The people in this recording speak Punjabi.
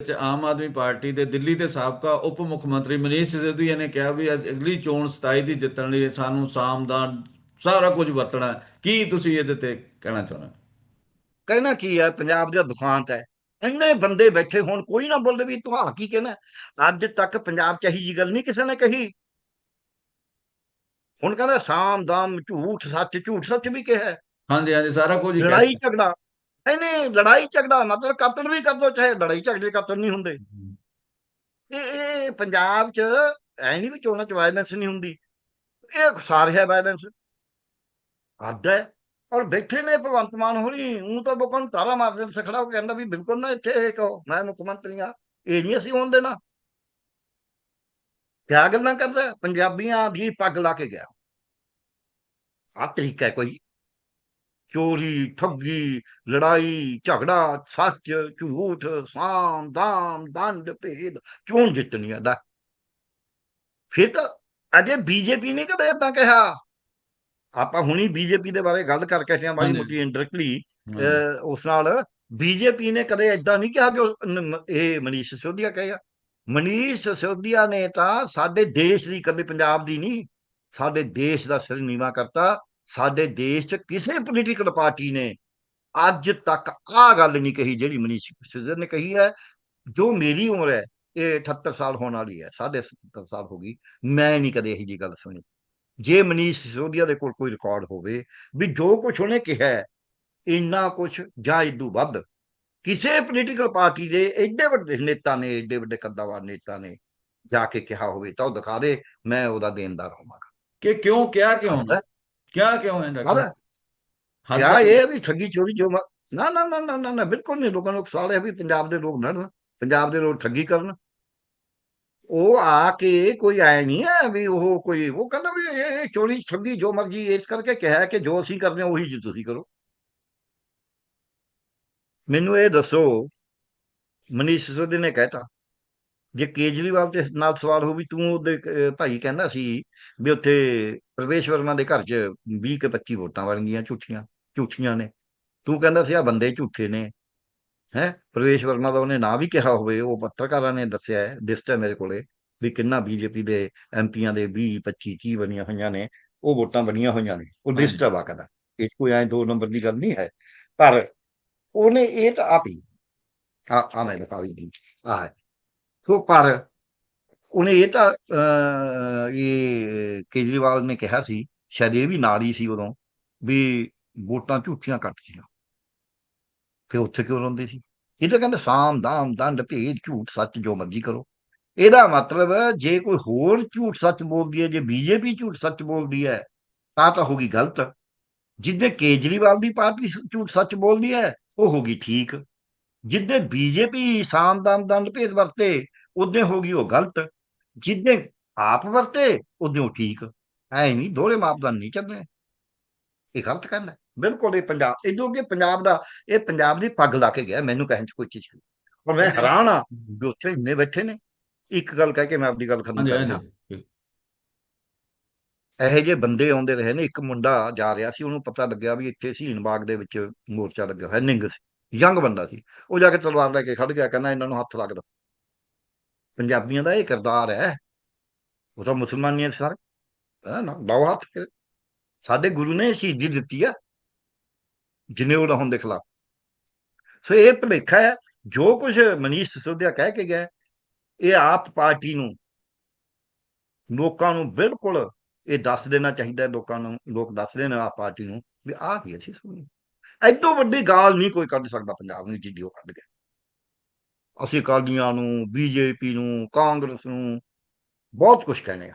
ਵਿੱਚ ਆਮ ਆਦਮੀ ਪਾਰਟੀ ਦੇ ਦਿੱਲੀ ਦੇ ਸਾਬਕਾ ਉਪ ਮੁੱਖ ਮੰਤਰੀ ਮਨੀਸ਼ ਸਿਸੋਦੀਆ ਨੇ ਕਿਹਾ ਵੀ ਅਗਲੀ ਚੋਣ 27 ਦੀ ਜਿੱਤਣ ਲਈ ਸਾਨੂੰ ਸਾਮਦਾਨ ਸਾਰਾ ਕੁਝ ਵਰਤਣਾ। ਕੀ ਤੁਸੀਂ ਇਹਦੇ ਤੇ ਕਹਿਣਾ ਚਾਹੁੰਦੇ? ਕਹਿਣਾ ਕੀ ਹੈ ਪੰਜਾਬ ਦਾ ਦੁਖਾਂਤ ਹੈ ਇੰਨੇ ਬੰਦੇ ਬੈਠੇ ਹੁਣ ਕੋਈ ਨਾ ਬੋਲੇ ਵੀ ਤੁਹਾਡਾ ਕੀ ਕਹਿਣਾ ਅੱਜ ਤੱਕ ਪੰਜਾਬ ਚ ਇਹੀ ਜੀ ਗੱਲ ਨਹੀਂ ਕਿਸੇ ਨੇ ਕਹੀ ਹੁਣ ਕਹਿੰਦਾ ਸਾਮ ਦਾਮ ਝੂਠ ਸੱਚ ਝੂਠ ਸੱਚ ਵੀ ਕਿਹਾ। ਹਾਂਜੀ ਹਾਂਜੀ ਸਾਰਾ ਕੁਝ ਲੜਾਈ ਝਗੜਾ ਨਹੀਂ ਨਹੀਂ, ਲੜਾਈ ਝਗੜਾ, ਮਤਲਬ ਕਤਲ ਵੀ ਕਰ ਦੋ ਚਾਹੇ ਲੜਾਈ ਝਗੜੇ ਕਤਲ ਨਹੀਂ ਹੁੰਦੇ। ਇਹ ਇਹ ਪੰਜਾਬ ਚ ਐ ਨਹੀਂ ਵੀ ਚੋਣਾਂ ਚ ਵਾਇਲੈਂਸ ਨਹੀਂ ਹੁੰਦੀ। ਇਹ ਸਾਰੇ ਹੈ ਵਾਇਲੈਂਸ ਹੱਦ ਹੈ। ਔਰ ਬੈਠੇ ਨੇ ਭਗਵੰਤ ਮਾਨ ਹੋਰੀ ਉਹ ਤਾਂ ਲੋਕਾਂ ਨੂੰ ਤਾਰਾ ਮਾਰਦੇ ਨੇ ਸਖੜਾ ਹੋ ਕਹਿੰਦਾ ਵੀ ਬਿਲਕੁਲ ਨਾ ਇੱਥੇ ਇਹ ਕਹੋ, ਮੈਂ ਮੁੱਖ ਮੰਤਰੀ ਆ ਇਹ ਨਹੀਂ ਅਸੀਂ ਹੋਣ ਦੇਣਾ। ਕਿਆ ਗੱਲਾਂ ਕਰਦਾ? ਪੰਜਾਬੀਆਂ ਦੀ ਪੱਗ ਲਾ ਕੇ ਗਿਆ। ਆ ਤਰੀਕਾ ਕੋਈ। ਚੋਰੀ ਠੱਗੀ ਲੜਾਈ ਝਗੜਾ ਸੱਚ ਝੂਠ ਸਾਮ ਦਾਮ ਦੰਡ ਭੇਦ ਚੋਣ ਜਿੱਤਣੀ ਆ ਦਾ ਫਿਰ ਤਾਂ ਅਜੇ ਬੀਜੇਪੀ ਨੇ ਕਦੇ ਏਦਾਂ ਕਿਹਾ ਆਪਾਂ ਹੁਣੀ ਬੀਜੇਪੀ ਦੇ ਬਾਰੇ ਗੱਲ ਕਰਕੇ ਹਟਿਆ ਮਾੜੀ। ਮੋਟੀ ਇੰਡਾਇਰੈਕਟਲੀ। ਉਸ ਨਾਲ ਬੀਜੇਪੀ ਨੇ ਕਦੇ ਏਦਾਂ ਨਹੀਂ ਕਿਹਾ ਜੋ ਇਹ ਮਨੀਸ਼ ਸਿਸੋਦੀਆ ਕਹੇਗਾ ਮਨੀਸ਼ ਸਿਸੋਦੀਆ ਨੇ ਤਾਂ ਸਾਡੇ ਦੇਸ਼ ਦੀ ਕਦੇ ਪੰਜਾਬ ਦੀ ਨਹੀਂ ਸਾਡੇ ਦੇਸ਼ ਦਾ ਸਿਰ ਨੀਵਾ ਕਰਤਾ ਸਾਡੇ ਦੇਸ਼ 'ਚ ਕਿਸੇ ਪੋਲੀਟੀਕਲ ਪਾਰਟੀ ਨੇ ਅੱਜ ਤੱਕ ਆਹ ਗੱਲ ਨਹੀਂ ਕਹੀ ਜਿਹੜੀ ਮਨੀਸ਼ ਸਿਸੋਦੀਆ ਨੇ ਕਹੀ ਹੈ, ਜੋ ਮੇਰੀ ਉਮਰ ਹੈ, ਇਹ 78 ਸਾਲ ਹੋਣ ਵਾਲੀ ਹੈ, ਸਾਢੇ 70 ਸਾਲ ਹੋ ਗਈ, ਮੈਂ ਨਹੀਂ ਕਦੇ ਇਹੋ ਜੀ ਗੱਲ ਸੁਣੀ। ਜੇ ਮਨੀਸ਼ ਸਿਸੋਦੀਆ ਦੇ ਕੋਲ ਕੋਈ ਰਿਕਾਰਡ ਹੋਵੇ ਵੀ ਜੋ ਕੁਝ ਉਹਨੇ ਕਿਹਾ ਇੰਨਾ ਕੁਝ ਜਾਂ ਇਦੂ ਵੱਧ, ਕਿਸੇ ਪੋਲੀਟੀਕਲ ਪਾਰਟੀ ਦੇ ਐਡੇ ਵੱਡੇ ਨੇਤਾ ਨੇ ਐਡੇ ਵੱਡੇ ਕੱਦਾਵਾਰ ਨੇਤਾ ਨੇ ਜਾ ਕੇ ਕਿਹਾ ਹੋਵੇ ਤਾਂ ਉਹ ਦਿਖਾ ਦੇ, ਮੈਂ ਉਹਦਾ ਦੇਣਦਾਰ ਹੋਵਾਂਗਾ। ਕਿ ਕਿਉਂ ਕਿਹਾ ਕਿਉਂ ਹੈ ਡਾਕਟਰ ਹੱਦ ਹੱਦ ਕਿਆ ਇਹ ਵੀ ਠੱਗੀ ਚੋਰੀ ਜੋ ਮ- ਨਾ ਨਾ ਨਾ ਨਾ ਨਾ ਨਾ ਬਿਲਕੁਲ ਨਹੀਂ ਲੋਕਾਂ ਨੂੰ ਸਵਾਲ ਹੈ ਵੀ ਪੰਜਾਬ ਦੇ ਲੋਕ ਲੜਨ ਪੰਜਾਬ ਦੇ ਲੋਕ ਠੱਗੀ ਕਰਨ ਉਹ ਆ ਕੇ ਕੋਈ ਆਇਆ ਨਹੀਂ ਹੈ ਵੀ ਉਹ ਕੋਈ ਉਹ ਕਹਿੰਦਾ ਵੀ ਇਹ ਇਹ ਚੋਰੀ ਠੱਗੀ ਜੋ ਮਰਜ਼ੀ ਇਸ ਕਰਕੇ ਕਿਹਾ ਕਿ ਜੋ ਅਸੀਂ ਕਰਦੇ ਹਾਂ ਉਹੀ ਜੀ ਤੁਸੀਂ ਕਰੋ ਮੈਨੂੰ ਇਹ ਦੱਸੋ ਮਨੀਸ਼ ਸਿਸੋਦੀਆ ਨੇ ਕਹਿਤਾ ਜੇ ਕੇਜਰੀਵਾਲ ਤੇ ਨਾਲ ਸਵਾਲ ਹੋ ਵੀ ਤੂੰ ਉਹਦੇ ਭਾਈ ਕਹਿੰਦਾ ਸੀ ਵੀ ਉੱਥੇ ਪ੍ਰਵੇਸ਼ ਵਰਮਾ ਦੇ ਘਰ 'ਚ 20 ਕੇ 25 ਵੋਟਾਂ ਗਈਆਂ ਝੂਠੀਆਂ ਝੂਠੀਆਂ ਨੇ। ਤੂੰ ਕਹਿੰਦਾ ਸੀ ਆ ਬੰਦੇ ਝੂਠੇ ਨੇ ਹੈ? ਪ੍ਰਵੇਸ਼ ਵਰਮਾ ਦਾ ਉਹਨੇ ਨਾਂ ਵੀ ਕਿਹਾ ਹੋਵੇ ਉਹ ਪੱਤਰਕਾਰਾਂ ਨੇ ਦੱਸਿਆ ਹੈ ਲਿਸਟ ਹੈ ਮੇਰੇ ਕੋਲੇ ਵੀ ਕਿੰਨਾ ਬੀਜੇਪੀ ਦੇ ਐਮਪੀਆਂ ਦੇ 20 25 ਕੀ ਬਣੀਆਂ ਹੋਈਆਂ ਨੇ ਉਹ ਵੋਟਾਂ ਬਣੀਆਂ ਹੋਈਆਂ ਨੇ ਉਹ ਲਿਸਟ ਹੈ ਵਾਕਦਾ। ਇਸ ਕੋਈ ਐ ਦੋ ਨੰਬਰ ਦੀ ਗੱਲ ਨਹੀਂ ਹੈ। ਪਰ ਉਹਨੇ ਇਹ ਤਾਂ ਆਪ ਹੀ ਆ ਆ ਮੈਂ ਦਿਖਾ ਵੀ ਆ ਹੈ। ਸੋ ਪਰ ਉਹਨੇ ਇਹ ਤਾਂ ਇਹ ਕੇਜਰੀਵਾਲ ਨੇ ਕਿਹਾ ਸੀ, ਸ਼ਾਇਦ ਇਹ ਵੀ ਨਾਲ ਹੀ ਸੀ ਉਦੋਂ, ਵੀ ਵੋਟਾਂ ਝੂਠੀਆਂ ਕੱਟਦੀਆਂ। ਫਿਰ ਉੱਥੇ ਕਿਉਂ ਰੋਂਦੇ ਸੀ? ਇਹ ਤਾਂ ਕਹਿੰਦੇ ਸਾਮ ਦਾਮ ਦੰਡ ਭੇਦ ਝੂਠ ਸੱਚ ਜੋ ਮਰਜ਼ੀ ਕਰੋ। ਇਹਦਾ ਮਤਲਬ ਜੇ ਕੋਈ ਹੋਰ ਝੂਠ ਸੱਚ ਬੋਲਦੀ ਹੈ, ਜੇ ਬੀਜੇਪੀ ਝੂਠ ਸੱਚ ਬੋਲਦੀ ਹੈ, ਤਾਂ ਤਾਂ ਹੋਗੀ ਗਲਤ। ਜਿੱਦੇ ਕੇਜਰੀਵਾਲ ਦੀ ਪਾਰਟੀ ਝੂਠ ਸੱਚ ਬੋਲਦੀ ਹੈ, ਉਹ ਹੋਗੀ ਠੀਕ। ਜਿੱਦੇ ਬੀਜੇਪੀ ਸਾਮ ਦਾਮ ਦੰਡ ਭੇਦ ਵਰਤੇ ਉਦੋਂ ਹੋਗੀ ਉਹ ਗਲਤ। ਜਿੱਦੇ ਆਪ ਵਰਤੇ ਉਦੋਂ ਠੀਕ। ਐ ਨਹੀਂ ਦੋਹਰੇ ਮਾਪਦੰਡ ਨਹੀਂ ਚੱਲਣੇ ਇਹ ਗਲਤ ਕਹਿੰਦਾ ਬਿਲਕੁਲ ਇਹ ਪੰਜਾਬ ਇਦੋਂ ਕਿ ਪੰਜਾਬ ਦਾ ਇਹ ਪੰਜਾਬ ਦੀ ਪੱਗ ਲਾ ਕੇ ਗਿਆ ਮੈਨੂੰ ਕਹਿਣ ਚ ਕੋਈ ਚੀਜ਼ ਨਹੀਂ। ਔਰ ਮੈਂ ਹੈਰਾਨ ਆ ਵੀ ਉੱਥੇ ਇੰਨੇ ਬੈਠੇ ਨੇ। ਇੱਕ ਗੱਲ ਕਹਿ ਕੇ ਮੈਂ ਆਪਦੀ ਗੱਲ ਖਤਮ ਕਰਦਾ। ਇਹੋ ਜਿਹੇ ਬੰਦੇ ਆਉਂਦੇ ਰਹੇ ਨੇ। ਇੱਕ ਮੁੰਡਾ ਜਾ ਰਿਹਾ ਸੀ ਉਹਨੂੰ ਪਤਾ ਲੱਗਿਆ ਵੀ ਇੱਥੇ ਸ਼ਹੀਨ ਬਾਗ ਦੇ ਵਿੱਚ ਮੋਰਚਾ ਲੱਗਿਆ ਹੋਇਆ ਨਿੰਗ ਸੀ ਯੰਗ ਬੰਦਾ ਸੀ। ਉਹ ਜਾ ਕੇ ਤਲਵਾਰ ਲੈ ਕੇ ਖੜ ਗਿਆ ਕਹਿੰਦਾ ਇਹਨਾਂ ਨੂੰ ਹੱਥ ਲੱਗਦਾ ਪੰਜਾਬੀਆਂ ਦਾ ਇਹ ਕਿਰਦਾਰ ਹੈ। ਉਹ ਤਾਂ ਮੁਸਲਮਾਨੀਆਂ ਸਾਰੇ। ਹੈ, ਨਾ, ਲਾਓ ਹੱਥ ਫਿਰ। ਸਾਡੇ ਗੁਰੂ ਨੇ ਸ਼ਹੀਦੀ ਦਿੱਤੀ ਆ ਜਨੇਊ ਰਹਿਣ ਦੇ ਖਿਲਾਫ ਸੋ ਇਹ ਭੁਲੇਖਾ ਹੈ, ਜੋ ਕੁਝ ਮਨੀਸ਼ ਸਿਸੋਦੀਆ ਕਹਿ ਕੇ ਗਿਆ, ਇਹ ਆਪ ਪਾਰਟੀ ਨੂੰ, ਲੋਕਾਂ ਨੂੰ ਬਿਲਕੁਲ ਇਹ ਦੱਸ ਦੇਣਾ ਚਾਹੀਦਾ ਲੋਕਾਂ ਨੂੰ, ਲੋਕ ਦੱਸ ਦੇਣ ਆਪ ਪਾਰਟੀ ਨੂੰ, ਵੀ ਆਹ ਕੀ ਅਸੀਂ ਸੁਣੀ ਐਦੋਂ ਵੱਡੀ ਗਾਲ ਨਹੀਂ ਕੋਈ ਕੱਢ ਸਕਦਾ, ਪੰਜਾਬ ਨੂੰ ਜਿੱਡੀ ਉਹ ਕੱਢ ਗਿਆ ਅਸੀਂ ਅਕਾਲੀਆਂ ਨੂੰ ਬੀਜੇਪੀ ਨੂੰ ਕਾਂਗਰਸ ਨੂੰ ਬਹੁਤ ਕੁਝ ਕਹਿੰਦੇ ਆ।